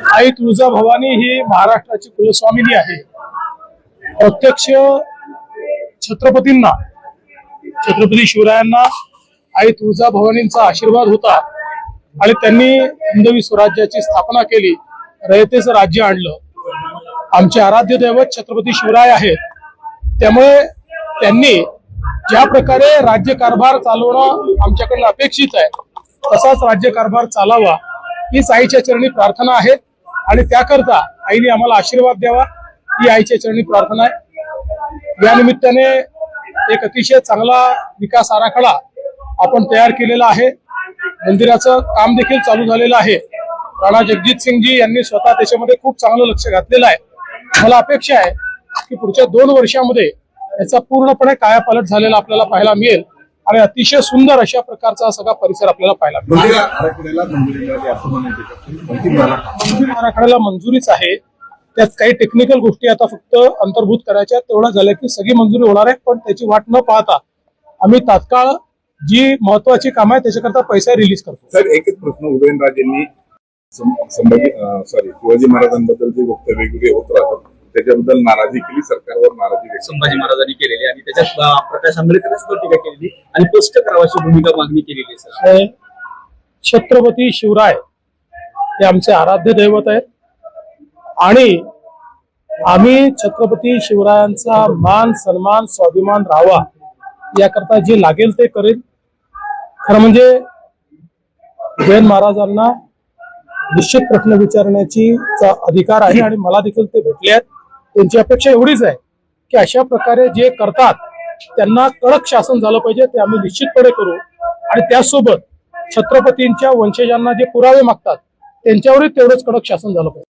आई तुळजा भवानी ही महाराष्ट्राची कुलस्वामिनी आहे. प्रत्यक्ष छत्रपतींना छत्रपती शिवरायांना आई तुळजा भवानींचा आशीर्वाद होता आणि त्यांनी हिंदवी स्वराज्याची स्थापना केली रयतेचं राज्य आणलं. आमचे आराध्य दैवत छत्रपती शिवराय आहेत. त्यामुळे त्यांनी ज्या प्रकारे राज्यकारभार चालवणं आमच्याकडनं अपेक्षित आहे तसाच राज्यकारभार चालावा हीच आईच्या चरणी प्रार्थना आहे. आणि त्याकरता आईने आम्हाला आशीर्वाद द्यावा ही आईच्या चरणी प्रार्थना आहे. या निमित्ताने एक अतिशय चांगला विकास आराखडा आपण तयार केलेला आहे. मंदिराचं काम देखील चालू झालेलं आहे. राणा जगजित सिंगजी यांनी स्वतः त्याच्यामध्ये खूप चांगलं लक्ष घातलेलं आहे. मला अपेक्षा आहे की पुढच्या दोन वर्षामध्ये याचा पूर्णपणे कायापालट झालेला आपल्याला पाहायला मिळेल. आणि अतिशय सुंदर अशा प्रकारचा सगळा परिसर आपल्याला पाहायला आराखड्याला मंजुरीच आहे. त्यात काही टेक्निकल गोष्टी आता फक्त अंतर्भूत करायच्या तेवढं झालं की सगळी मंजुरी होणार आहे पण त्याची वाट न पाहता आम्ही तात्काळ जी महत्वाची कामं आहे त्याच्याकरता पैसा रिलीज करतो. सर एकच प्रश्न उदयनराजेंनी सॉरी शिवाजी महाराजांबद्दल जे वक्तव्य वेगवेगळे होत राहतात त्याच्याबद्दल नाराजी केली सरकारवर नाराजी संभाजी महाराजांनी केलेली आणि त्याच्यात प्रकाश आंबेडकरांनी सुद्धा टीका केलेली आणि स्पष्ट करावाची भूमिका मागणी केलेली आहे. छत्रपती शिवराय हे आमचे आराध्य दैवत आहेत. आणि आम्ही छत्रपती शिवरायांचा मान सन्मान स्वाभिमान राहावा याकरता जे लागेल ते करेल. खरं म्हणजे जैन महाराजांना निश्चित प्रश्न विचारण्याची अधिकार आहे आणि मला देखील ते भेटले आहेत. त्यांची अपेक्षा एवढीच आहे की अशा प्रकारे जे करतात त्यांना कडक शासन झालं पाहिजे ते आम्ही निश्चितपणे करू. आणि त्यासोबत छत्रपतींच्या वंशजांना जे पुरावे मागतात त्यांच्यावरही तेवढंच कडक शासन झालं पाहिजे.